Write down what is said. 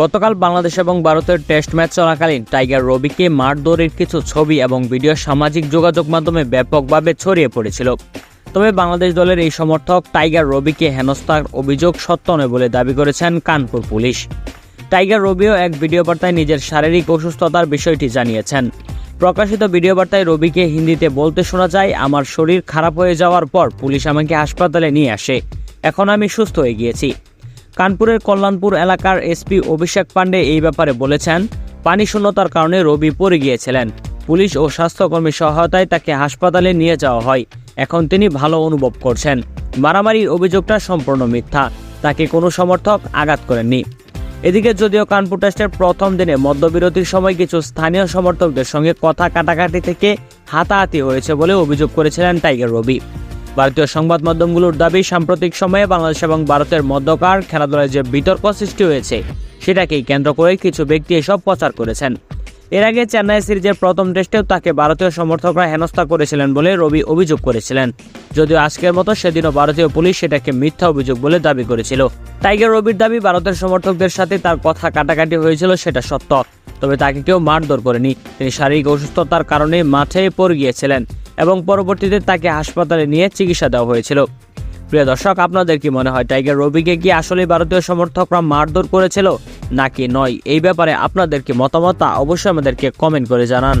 গতকাল বাংলাদেশ এবং ভারতের টেস্ট ম্যাচ চলাকালীন টাইগার রবিকে মারধরের কিছু ছবি এবং ভিডিও সামাজিক যোগাযোগ মাধ্যমে ব্যাপকভাবে ছড়িয়ে পড়েছিল। তবে বাংলাদেশ দলের এই সমর্থক টাইগার রবিকে হেনস্থার অভিযোগ সত্য নয় বলে দাবি করেছেন কানপুর পুলিশ। টাইগার রবিও এক ভিডিও বার্তায় নিজের শারীরিক অসুস্থতার বিষয়টি জানিয়েছেন। প্রকাশিত ভিডিও বার্তায় রবিকে হিন্দিতে বলতে শোনা যায়, আমার শরীর খারাপ হয়ে যাওয়ার পর পুলিশ আমাকে হাসপাতালে নিয়ে আসে। এখন আমি সুস্থ হয়ে গিয়েছি। কানপুরের কল্যাণপুর এলাকার এসপি অভিষেক পাণ্ডে এই ব্যাপারে বলেছেন, পানি শূন্যতার কারণে রবি পড়ে গিয়েছিলেন। পুলিশ ও স্বাস্থ্যকর্মীর সহায়তায় তাকে হাসপাতালে নিয়ে যাওয়া হয়। এখন তিনি ভালো অনুভব করছেন। মারামারির অভিযোগটা সম্পূর্ণ মিথ্যা। তাকে কোনো সমর্থক আঘাত করেননি। এদিকে যদিও কানপুর টেস্টের প্রথম দিনে মধ্যবিরতির সময় কিছু স্থানীয় সমর্থকদের সঙ্গে কথা কাটাকাটি থেকে হাতাহাতি হয়েছে বলে অভিযোগ করেছিলেন টাইগার রবি। ভারতীয় সংবাদ মাধ্যমগুলোর দাবি, সাম্প্রতিক সময়ে বাংলাদেশ এবং ভারতের মধ্যকার খেলাধুলায় যে বিতর্ক সৃষ্টি হয়েছে, সেটাকেই কেন্দ্র করে কিছু ব্যক্তি এসব প্রচার করেছেন। এর আগে চেন্নাই সিরিজের প্রথম টেস্টেও তাকে ভারতীয় সমর্থকরা হেনস্থা করেছিলেন বলে রবি অভিযোগ করেছিলেন। যদিও আজকের মতো সেদিনও ভারতীয় পুলিশ সেটাকে মিথ্যা অভিযোগ বলে দাবি করেছিল। টাইগার রবির দাবি, ভারতের সমর্থকদের সাথে তার কথা কাটাকাটি হয়েছিল সেটা সত্য। তবে তাকে কেউ মারধর করেনি। তিনি শারীরিক অসুস্থতার কারণে মাঠে পড়ে গিয়েছিলেন। এবং পরবর্তীতে তাকে হাসপাতালে নিয়ে চিকিৎসা দেওয়া হয়েছিল। প্রিয় দর্শক, আপনাদের কি মনে হয়, টাইগার রবিকে কি আসলে ভারতীয় সমর্থকরা মারধর করেছিল? নাকি নয়? এই ব্যাপারে আপনাদের কি মতামত অবশ্যই আমাদেরকে কমেন্ট করে জানান।